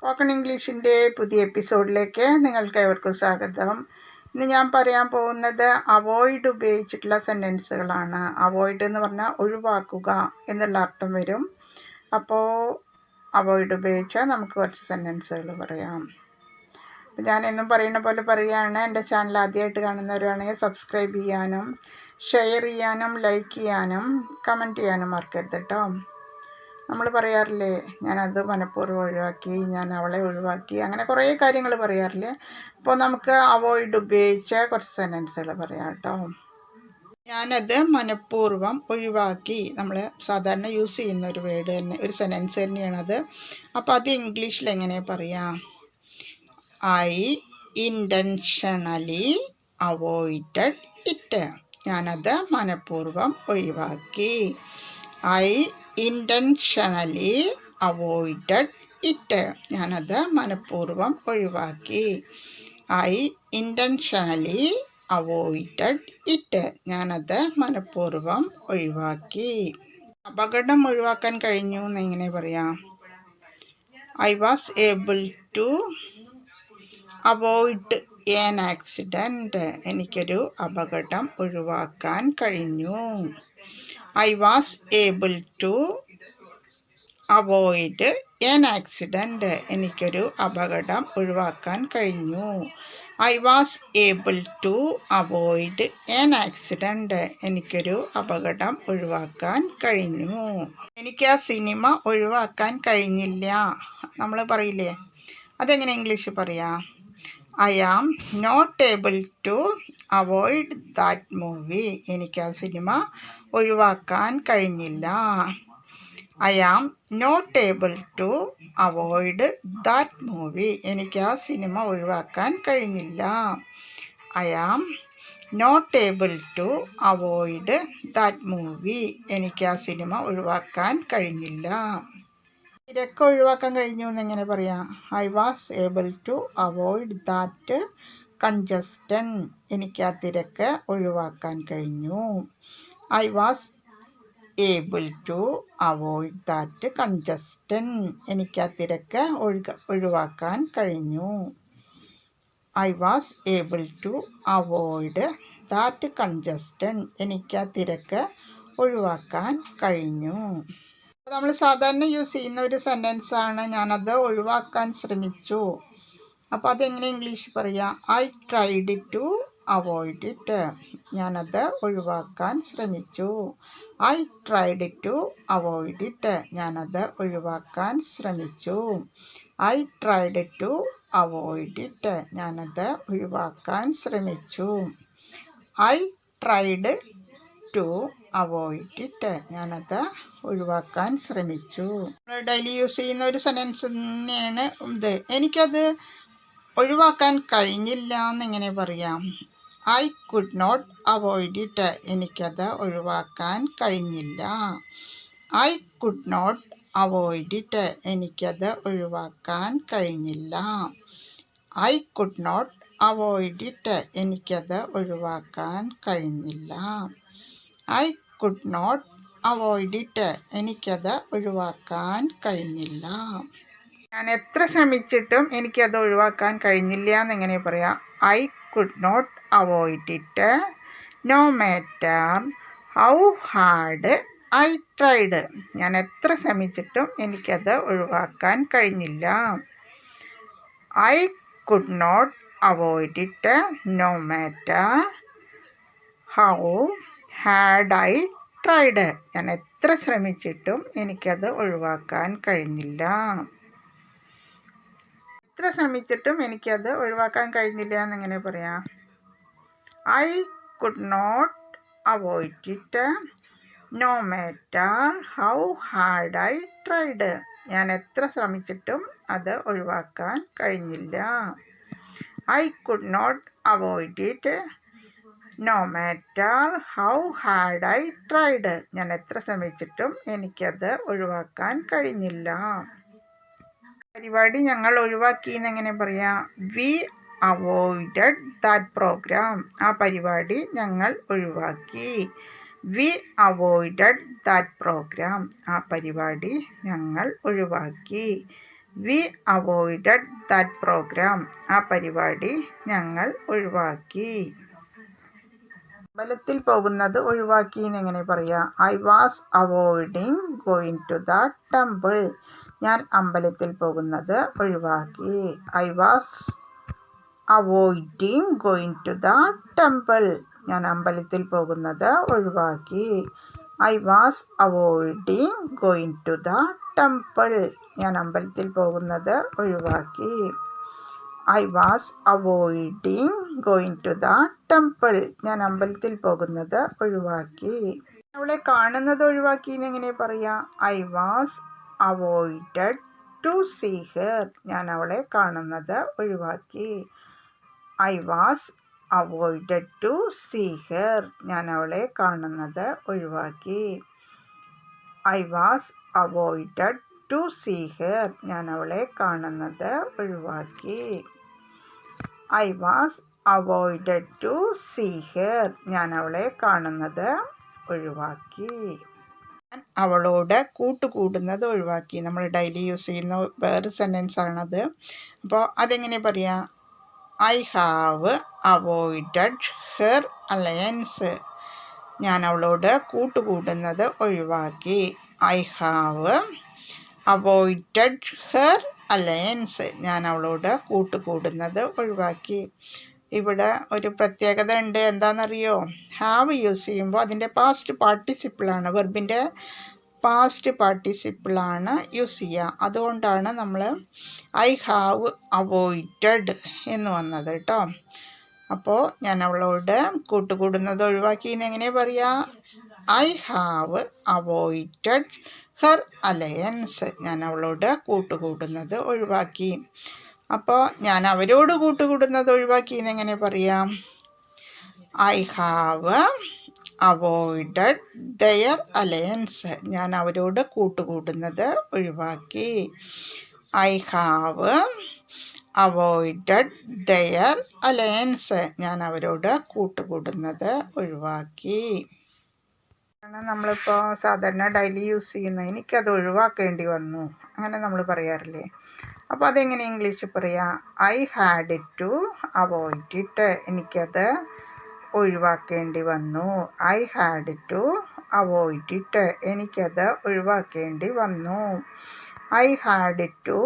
Spoken ഇംഗ്ലീഷിന്റെ പുതിയ എപ്പിസോഡിലേക്ക് നിങ്ങൾക്ക് ഏവർക്കും സ്വാഗതം. ഇന്ന് ഞാൻ പറയാൻ പോകുന്നത് അവോയ്ഡ് ഉപയോഗിച്ചിട്ടുള്ള സെന്റൻസുകളാണ് അവോയ്ഡ് എന്ന് പറഞ്ഞാൽ ഒഴിവാക്കുക എന്നുള്ള അർത്ഥം വരും. അപ്പോൾ അവോയ്ഡ് ഉപയോഗിച്ചാൽ നമുക്ക് കുറച്ച് സെന്റൻസുകൾ പറയാം. ഞാൻ എന്നും പറയുന്ന പോലെ പറയുകയാണ്. എന്റെ ചാനൽ ആദ്യമായിട്ട് കാണുന്നവരാണെങ്കിൽ സബ്സ്ക്രൈബ് ചെയ്യാനും ഷെയർ ചെയ്യാനും ലൈക്ക് ചെയ്യാനും കമന്റ് ചെയ്യാനും മറക്കരുത് കേട്ടോ. നമ്മൾ പറയാറില്ലേ ഞാനത് മനഃപൂർവം ഒഴിവാക്കി ഞാൻ അവളെ ഒഴിവാക്കി അങ്ങനെ കുറേ കാര്യങ്ങൾ പറയാറില്ലേ. അപ്പോൾ നമുക്ക് അവോയ്ഡ് ഉപയോഗിച്ച കുറച്ച് സെന്റൻസുകൾ പറയാം കേട്ടോ. ഞാനത് മനഃപൂർവം ഒഴിവാക്കി നമ്മൾ സാധാരണ യൂസ് ചെയ്യുന്ന ഒരു വേർഡ് തന്നെ ഒരു സെന്റൻസ് തന്നെയാണത്. അപ്പോൾ അത് ഇംഗ്ലീഷിൽ എങ്ങനെ പറയാം? I intentionally avoided it. ഞാനത് മനഃപൂർവം ഒഴിവാക്കി. ഐ ഇന്റൻഷണലി അവോയ്ഡഡ് ഇറ്റ് ഞാനത് മനഃപൂർവം ഒഴിവാക്കി. ഐ ഇന്റൻഷണലി അവോയ്ഡഡ് ഇറ്റ് ഞാനത് മനഃപൂർവം ഒഴിവാക്കി. അപകടം ഒഴിവാക്കാൻ കഴിഞ്ഞു എന്ന് എങ്ങനെ പറയാം. I was able to avoid an accident എനിക്കൊരു അപകടം ഒഴിവാക്കാൻ കഴിഞ്ഞു. I was able to avoid an accident എനിക്കൊരു അപകടം ഒഴിവാക്കാൻ കഴിഞ്ഞു. I was able to avoid an accident എനിക്കൊരു അപകടം ഒഴിവാക്കാൻ കഴിഞ്ഞു. എനിക്ക് ആ സിനിമ ഒഴിവാക്കാൻ കഴിഞ്ഞില്ല. നമ്മൾ പറയില്ലേ? അതെങ്ങനെ ഇംഗ്ലീഷ് പറയാം? I am not able to avoid that movie എനിക്ക് ആ സിനിമ ഒഴിവാക്കാൻ കഴിഞ്ഞില്ല. I am not able to avoid that movie എനിക്ക് ആ സിനിമ ഒഴിവാക്കാൻ കഴിഞ്ഞില്ല. I am not able to avoid that movie എനിക്ക് ആ സിനിമ ഒഴിവാക്കാൻ കഴിഞ്ഞില്ല. തിരക്ക് ഒഴിവാക്കാൻ കഴിഞ്ഞു എന്നെങ്ങനെ പറയാം? I was able to avoid that congestion. എനിക്ക് ആ തിരക്ക് ഒഴിവാക്കാൻ കഴിഞ്ഞു. I was able to avoid that congestion എനിക്ക് ആ തിരക്ക് ഒഴുക ഒഴിവാക്കാൻ കഴിഞ്ഞു. I was able to avoid that congestion എനിക്ക് ആ തിരക്ക് ഒഴിവാക്കാൻ കഴിഞ്ഞു. നമ്മൾ സാധാരണ യൂസ് ചെയ്യുന്ന ഒരു സെന്റൻസാണ് ഞാനത് ഒഴിവാക്കാൻ ശ്രമിച്ചു. അപ്പോൾ അതെങ്ങനെ ഇംഗ്ലീഷ് പറയാം? I tried to avoid it ഞാനത് ഒഴിവാക്കാൻ ശ്രമിച്ചു. I tried to avoid it ഞാനത് ഒഴിവാക്കാൻ ശ്രമിച്ചു. I tried to avoid it ഞാനത് ഒഴിവാക്കാൻ ശ്രമിച്ചു. I tried to avoid it ഞാനത് ഒഴിവാക്കാൻ ശ്രമിച്ചു. ഡെയിലി യൂസ് ചെയ്യുന്ന ഒരു സെന്റൻസ് തന്നെയാണ് ഇത്. എനിക്കത് ഒഴിവാക്കാൻ കഴിഞ്ഞില്ല എന്നെങ്ങനെ പറയാം. I could not avoid it എനിക്കത് ഒഴിവാക്കാൻ കഴിഞ്ഞില്ല. I could not avoid it എനിക്കത് ഒഴിവാക്കാൻ കഴിഞ്ഞില്ല. I could not avoid it എനിക്കത് ഒഴിവാക്കാൻ കഴിഞ്ഞില്ല. I could not avoid it എനിക്കത് ഒഴിവാക്കാൻ കഴിഞ്ഞില്ല. ഞാൻ എത്ര ശ്രമിച്ചിട്ടും എനിക്കത് ഒഴിവാക്കാൻ കഴിഞ്ഞില്ല എന്നെങ്ങനെ പറയാം? I could not avoid it no matter how hard I tried ഞാൻ എത്ര ശ്രമിച്ചിട്ടും എനിക്കത് ഒഴിവാക്കാൻ കഴിഞ്ഞില്ല. I could not avoid it no matter how hard I tried ഞാൻ എത്ര ശ്രമിച്ചിട്ടും എനിക്കത് ഒഴിവാക്കാൻ കഴിഞ്ഞില്ല. എത്ര ശ്രമിച്ചിട്ടും എനിക്കത് ഒഴിവാക്കാൻ കഴിഞ്ഞില്ല എന്നെങ്ങനെ പറയാം. I could not avoid it no matter how hard I tried ഞാൻ എത്ര ശ്രമിച്ചിട്ടും അത് ഒഴിവാക്കാൻ കഴിഞ്ഞില്ല. I could not avoid it no matter how hard I tried ഞാൻ എത്ര ശ്രമിച്ചിട്ടും എനിക്കത് ഒഴിവാക്കാൻ കഴിഞ്ഞില്ല. പരിപാടി ഞങ്ങൾ ഒഴിവാക്കി എന്നെങ്ങനെ പറയാം? വി അവോയ്ഡഡ് ദാറ്റ് പ്രോഗ്രാം ആ പരിപാടി ഞങ്ങൾ ഒഴിവാക്കി. വി അവോയ്ഡഡ് ദാറ്റ് പ്രോഗ്രാം ആ പരിപാടി ഞങ്ങൾ ഒഴിവാക്കി. വി അവോയ്ഡഡ് ദാറ്റ് പ്രോഗ്രാം ആ പരിപാടി ഞങ്ങൾ ഒഴിവാക്കി. അമ്പലത്തിൽ പോകുന്നത് ഒഴിവാക്കി എന്നെങ്ങനെ പറയാം? I was avoiding going to the temple ഞാൻ അമ്പലത്തിൽ പോകുന്നത് ഒഴിവാക്കി. I was avoiding going to the temple ഞാൻ അമ്പലത്തിൽ പോകുന്നത് ഒഴിവാക്കി. I was avoiding going to the temple ഞാൻ അമ്പലത്തിൽ പോകുന്നത് ഒഴിവാക്കി. I was avoiding going to the temple ഞാൻ അമ്പലത്തിൽ പോകുന്നത് ഒഴിവാക്കി. അവളെ കാണുന്നത് ഒഴിവാക്കി എന്ന് എങ്ങനെ പറയാ? I was avoided to see her ഞാൻ അവളെ കാണുന്നത് ഒഴിവാക്കി. I was avoided to see her ഞാൻ അവളെ കാണുന്നത് ഒഴിവാക്കി. I was avoided to see her ഞാൻ അവളെ കാണുന്നത് ഒഴിവാക്കി. I was avoided to see her ഞാൻ അവളെ കാണുന്നത് ഒഴിവാക്കി. അവളോട് കൂട്ടുകൂടുന്നത് ഒഴിവാക്കി. നമ്മൾ ഡെയിലി യൂസ് ചെയ്യുന്ന വേറെ സെന്റൻസ് ആണത്. അപ്പോൾ അതെങ്ങനെ പറയാം? I have avoided her alliance ഞാൻ അവളോട് കൂട്ടുകൂടുന്നത് ഒഴിവാക്കി. I have avoided her alliance ഞാൻ അവളോട് കൂട്ടുകൂടുന്നത് ഒഴിവാക്കി. ഇവിടെ ഒരു പ്രത്യേകത ഉണ്ട്. എന്താണെന്നറിയോ? ഹാവ് യൂസ് ചെയ്യുമ്പോൾ അതിന്റെ പാസ്റ്റ് പാർട്ടിസിപ്പിളാണ് വെർബിന്റെ പാസ്റ്റ് പാർട്ടിസിപ്പിളാണ് യൂസ് ചെയ്യുക. അതുകൊണ്ടാണ് നമ്മൾ ഐ ഹാവ് അവോയ്ഡ് എന്ന് വന്നത് കേട്ടോ അപ്പോൾ ഞാൻ അവളോട് കൂട്ടുകൂടുന്നത് ഒഴിവാക്കി. എന്ന് എങ്ങനെ പറയാ? I have avoid her alliance ഞാൻ അവളോട് കൂട്ടുകൂടുന്നത് ഒഴിവാക്കി. അപ്പോൾ ഞാൻ അവരോട് കൂട്ടുകൂടുന്നത് ഒഴിവാക്കി എന്നെങ്ങനെ പറയാം? I have avoided their alliance ഞാൻ അവരോട് കൂട്ടുകൂടുന്നത് ഒഴിവാക്കി. I have avoided their alliance ഞാൻ അവരോട് കൂട്ടുകൂടുന്നത് ഒഴിവാക്കി. നമ്മളിപ്പോൾ സാധാരണ ഡെയിലി യൂസ് ചെയ്യുന്ന എനിക്കത് ഒഴിവാക്കേണ്ടി വന്നു. അങ്ങനെ നമ്മൾ പറയാറില്ലേ? അപ്പോൾ അതെങ്ങനെ ഇംഗ്ലീഷിൽ പറയാം? I had it to avoid it എനിക്കത് ഒഴിവാക്കേണ്ടി വന്നു. I had to avoid it എനിക്കത് ഒഴിവാക്കേണ്ടി വന്നു. I had to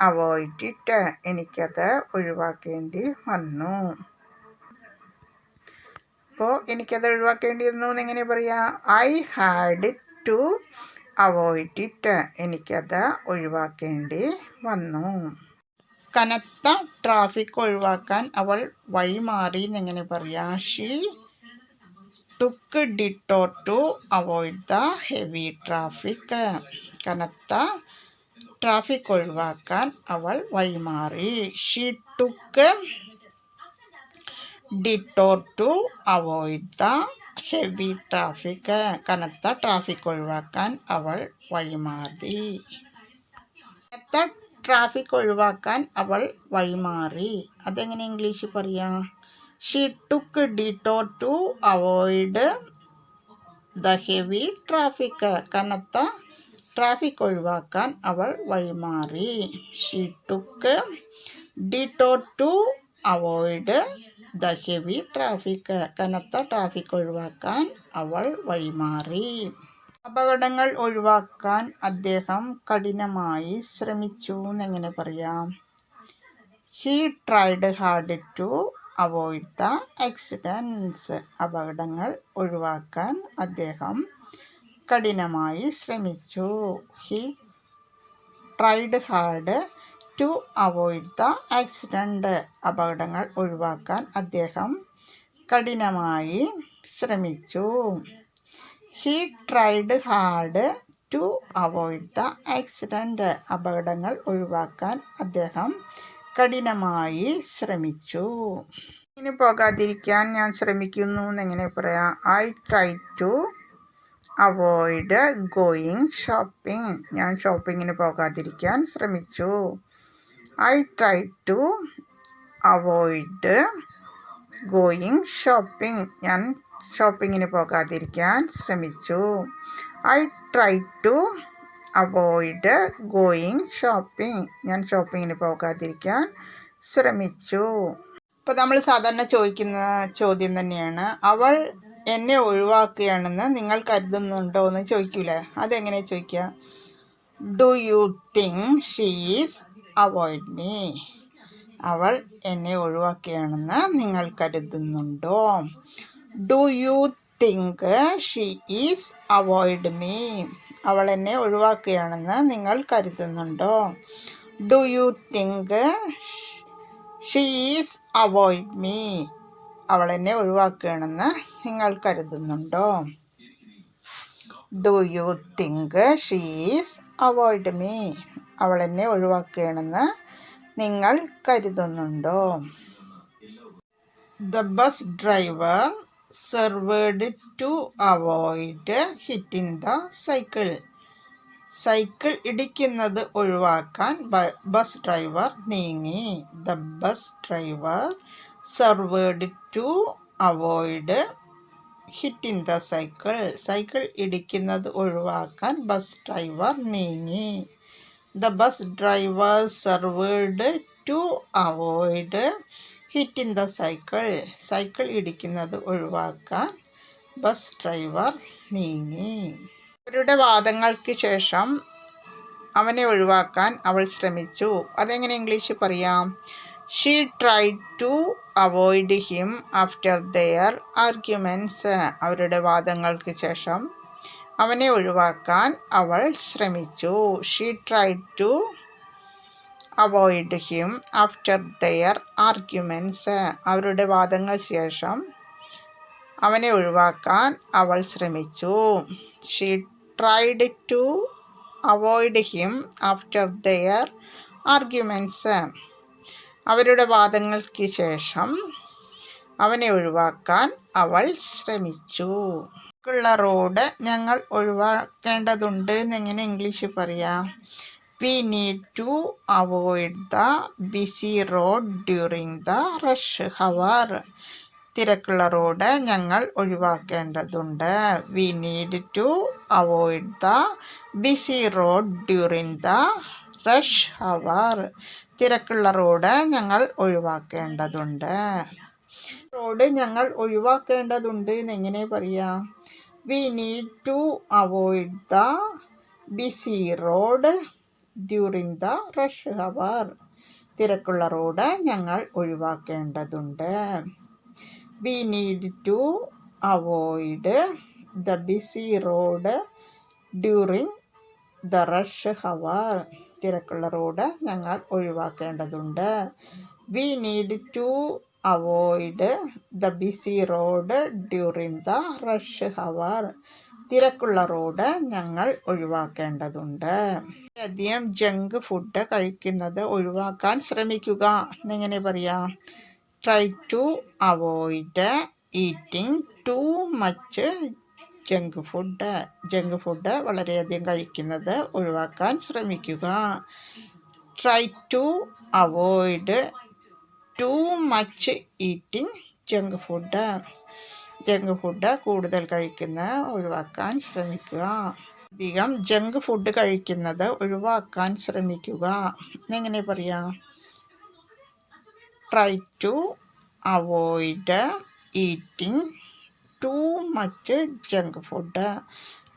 avoid it എനിക്കത് ഒഴിവാക്കേണ്ടി വന്നു. അപ്പോൾ എനിക്കത് ഒഴിവാക്കേണ്ടി വന്നു എന്നെങ്ങനെ പറയാം? I had to avoid it എനിക്കത് ഒഴിവാക്കേണ്ടി വന്നു. കനത്ത ട്രാഫിക് ഒഴിവാക്കാൻ അവൾ വഴി വഴിമാറി എന്നെങ്ങനെ പറയാ she took detour to avoid the heavy traffic കനത്ത ട്രാഫിക് ഒഴിവാക്കാൻ അവൾ വഴിമാറി she took detour to avoid the heavy traffic കനത്ത ട്രാഫിക് ഒഴിവാക്കാൻ അവൾ വഴിമാറി കനത്ത ട്രാഫിക് ഒഴിവാക്കാൻ അവൾ വഴിമാറി. അതെങ്ങനെ ഇംഗ്ലീഷിൽ പറയാം? She took detour to avoid the heavy traffic കനത്ത ട്രാഫിക് ഒഴിവാക്കാൻ അവൾ വഴിമാറി. She took detour to avoid the heavy traffic കനത്ത ട്രാഫിക് ഒഴിവാക്കാൻ അവൾ വഴിമാറി. അപകടങ്ങൾ ഒഴിവാക്കാൻ അദ്ദേഹം കഠിനമായി ശ്രമിച്ചു എന്നെങ്ങനെ പറയാം? He tried hard to avoid the accidents അപകടങ്ങൾ ഒഴിവാക്കാൻ അദ്ദേഹം കഠിനമായി ശ്രമിച്ചു. He tried hard to avoid the accident അപകടങ്ങൾ ഒഴിവാക്കാൻ അദ്ദേഹം കഠിനമായി ശ്രമിച്ചു. He tried hard to avoid the accident അപകടങ്ങൾ ഒഴിവാക്കാൻ അദ്ദേഹം കഠിനമായി ശ്രമിച്ചു. ഇനി പോകാതിരിക്കാൻ ഞാൻ ശ്രമിക്കുന്നു എന്നെങ്ങനെ പറയാം. I try to avoid going shopping ഞാൻ ഷോപ്പിങ്ങിന് പോകാതിരിക്കാൻ ശ്രമിച്ചു. I try to avoid going shopping ഞാൻ ഷോപ്പിങ്ങിന് പോകാതിരിക്കാൻ ശ്രമിച്ചു. I try to avoid going shopping ഞാൻ ഷോപ്പിങ്ങിന് പോകാതിരിക്കാൻ ശ്രമിച്ചു. ഇപ്പോൾ നമ്മൾ സാധാരണ ചോദിക്കുന്ന ചോദ്യം തന്നെയാണ് അവൾ എന്നെ ഒഴിവാക്കുകയാണെന്ന് നിങ്ങൾ കരുതുന്നുണ്ടോ എന്ന് ചോദിക്കൂലേ? അതെങ്ങനെ ചോദിക്കുക? Do you think she's avoid me അവൾ എന്നെ ഒഴിവാക്കുകയാണെന്ന് നിങ്ങൾ കരുതുന്നുണ്ടോ? Do you think she is avoid me അവൾ എന്നെ ഒഴിവാക്കുകയാണെന്ന് നിങ്ങൾ കരുതുന്നുണ്ടോ? Do you think she is avoid me അവൾ എന്നെ ഒഴിവാക്കുകയാണെന്ന് നിങ്ങൾ കരുതുന്നുണ്ടോ? Do you think she is avoid me അവൾ എന്നെ ഒഴിവാക്കുകയാണെന്ന് നിങ്ങൾ കരുതുന്നുണ്ടോ? The bus driver swerved to avoid hitting the cycle cycle ഇടിക്കുന്നത് ഒഴിവാക്കാൻ ബസ് ഡ്രൈവർ നീങ്ങി. The bus driver swerved to avoid hitting the cycle cycle ഇടിക്കുന്നത് ഒഴിവാക്കാൻ ബസ് ഡ്രൈവർ നീങ്ങി. The bus driver swerved to avoid hitting the cycle cycle ഇടിക്കുന്നത് ഒഴിവാക്കാൻ bus driver നീങ്ങി. അവരുടെ വാദങ്ങൾക്ക് ശേഷം അവനെ ഒഴിവാക്കാൻ അവൾ ശ്രമിച്ചു. അതെങ്ങനെ ഇംഗ്ലീഷിൽ പറയാം? She try to avoid him after their arguments അവരുടെ വാദങ്ങൾക്ക് ശേഷം അവനെ ഒഴിവാക്കാൻ അവൾ ശ്രമിച്ചു. She try to avoid him after their arguments അവരുടെ വാദങ്ങൾ ശേഷം അവനെ ഒഴിവാക്കാൻ അവൾ ശ്രമിച്ചു. She tried to avoid him after their arguments അവരുടെ വാദങ്ങൾക്ക് ശേഷം അവനെ ഒഴിവാക്കാൻ അവൾ ശ്രമിച്ചു. ഉള്ള റോഡ് ഞങ്ങൾ ഒഴിവാക്കേണ്ടതുണ്ട് എന്നെങ്ങനെ ഇംഗ്ലീഷിൽ പറയാം? We need to avoid the busy road during the rush hour തിരക്കുള്ള റോഡ് ഞങ്ങൾ ഒഴിവാക്കേണ്ടതുണ്ട്. We need to avoid the busy road during the rush hour തിരക്കുള്ള റോഡ് ഞങ്ങൾ ഒഴിവാക്കേണ്ടതുണ്ട്. റോഡ് ഞങ്ങൾ ഒഴിവാക്കേണ്ടതുണ്ട് എന്നെങ്ങനെ പറയാം? We need to avoid the busy road during the rush hour തിരക്കുള്ള റോഡ് ഞങ്ങൾ ഒഴിവാക്കേണ്ടതുണ്ട്. We need to avoid the busy road during the rush hour തിരക്കുള്ള റോഡ് ഞങ്ങൾ ഒഴിവാക്കേണ്ടതുണ്ട്. We need to avoid the busy road during the rush hour തിരക്കുള്ള road ഞങ്ങൾ ഒഴിവാക്കേണ്ടതുണ്ട്. അധികം junk food കഴിക്കുന്നത് ഒഴിവാക്കാൻ ശ്രമിക്കുക. എന്നെങ്ങനെ പറയാം? Try to avoid eating too much junk food junk food വളരെയധികം കഴിക്കുന്നത് ഒഴിവാക്കാൻ ശ്രമിക്കുക. Try to avoid too much eating junk food junk food കൂടുതൽ കഴിക്കുന്നത് ഒഴിവാക്കാൻ ശ്രമിക്കുക. അധികം ജങ്ക് ഫുഡ് കഴിക്കുന്നത് ഒഴിവാക്കാൻ ശ്രമിക്കുക. എങ്ങനെ പറയാം? Try to avoid eating too much junk food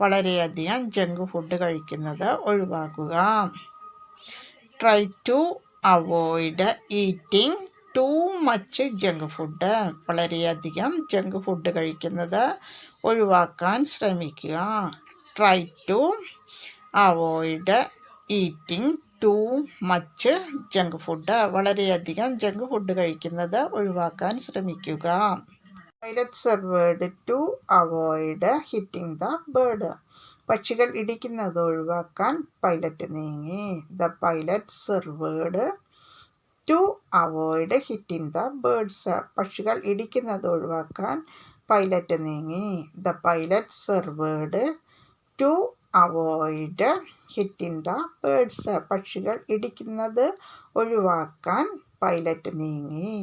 വളരെയധികം ജങ്ക് ഫുഡ് കഴിക്കുന്നത് ഒഴിവാക്കുക. Try to avoid eating too much junk food വളരെയധികം ജങ്ക് ഫുഡ് കഴിക്കുന്നത് ഒഴിവാക്കാൻ ശ്രമിക്കുക. Try to avoid eating too much junk food വളരെയധികം ജങ്ക് ഫുഡ് കഴിക്കുന്നത് ഒഴിവാക്കാൻ ശ്രമിക്കുക. Pilot swerved to avoid hitting the bird പക്ഷികൾ ഇടിക്കുന്നത് ഒഴിവാക്കാൻ പൈലറ്റ് നീങ്ങി. The pilot swerved to avoid hitting the birds പക്ഷികൾ ഇടിക്കുന്നത് ഒഴിവാക്കാൻ പൈലറ്റ് നീങ്ങി. The pilot swerved to avoid hitting the birds പക്ഷികൾ ഇടിക്കുന്നത് ഒഴിവാക്കാൻ പൈലറ്റ് നീങ്ങി.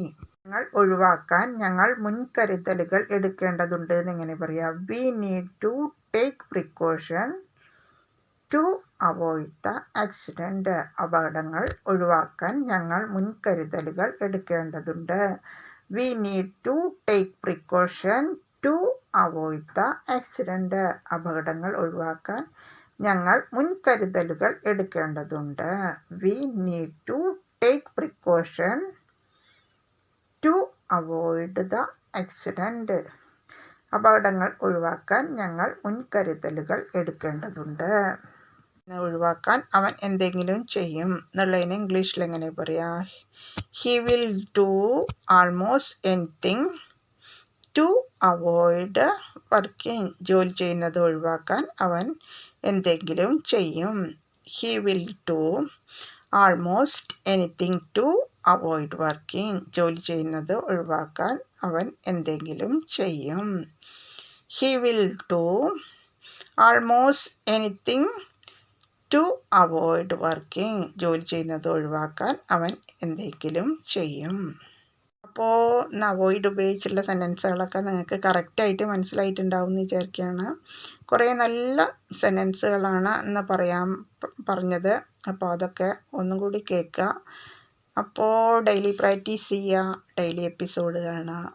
ഞങ്ങൾ ഒഴിവാക്കാൻ ഞങ്ങൾ മുൻകരുതലുകൾ എടുക്കേണ്ടതുണ്ട് എന്നിങ്ങനെ പറയാം. We need to take precaution to avoid the accident അപകടങ്ങൾ ഒഴിവാക്കാൻ ഞങ്ങൾ മുൻകരുതലുകൾ എടുക്കേണ്ടതുണ്ട്. We need to take precaution to avoid the accident അപകടങ്ങൾ ഒഴിവാക്കാൻ ഞങ്ങൾ മുൻകരുതലുകൾ എടുക്കേണ്ടതുണ്ട്. We need to take precaution to avoid the accident അപകടങ്ങൾ ഒഴിവാക്കാൻ ഞങ്ങൾ മുൻകരുതലുകൾ എടുക്കേണ്ടതുണ്ട്. ഒഴിവാക്കാൻ അവൻ എന്തെങ്കിലും ചെയ്യും. എന്നുള്ളതിന് ഇംഗ്ലീഷിൽ എങ്ങനെ പറയാം? He will do almost anything to avoid working ജോലി ചെയ്യുന്നത് ഒഴിവാക്കാൻ അവൻ എന്തെങ്കിലും ചെയ്യും. He will to almost anything to avoid working ജോലി ചെയ്യുന്നത് ഒഴിവാക്കാൻ അവൻ എന്തെങ്കിലും ചെയ്യും. He will to almost anything to avoid working ജോലി ചെയ്യുന്നത് ഒഴിവാക്കാൻ അവൻ എന്തെങ്കിലും ചെയ്യും. അപ്പോൾ അവോയ്ഡ് ഉപയോഗിച്ചുള്ള സെന്റൻസുകളൊക്കെ നിങ്ങൾക്ക് കറക്റ്റായിട്ട് മനസ്സിലായിട്ടുണ്ടാവും എന്ന് വിചാരിക്കുകയാണ്. കുറേ നല്ല സെന്റൻസുകളാണ് എന്ന് പറയാൻ പറഞ്ഞത്. അപ്പോൾ അതൊക്കെ ഒന്നും കൂടി കേൾക്കുക അപ്പോൾ ഡെയിലി പ്രാക്ടീസ് ചെയ്യുക ഡെയിലി എപ്പിസോഡ് കാണുക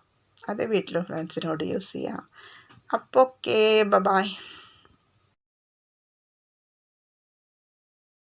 അത് വീട്ടിലും ഫ്രണ്ട്സിനോട് യൂസ് ചെയ്യുക അപ്പോൾ ഓക്കെ ബ ബായ്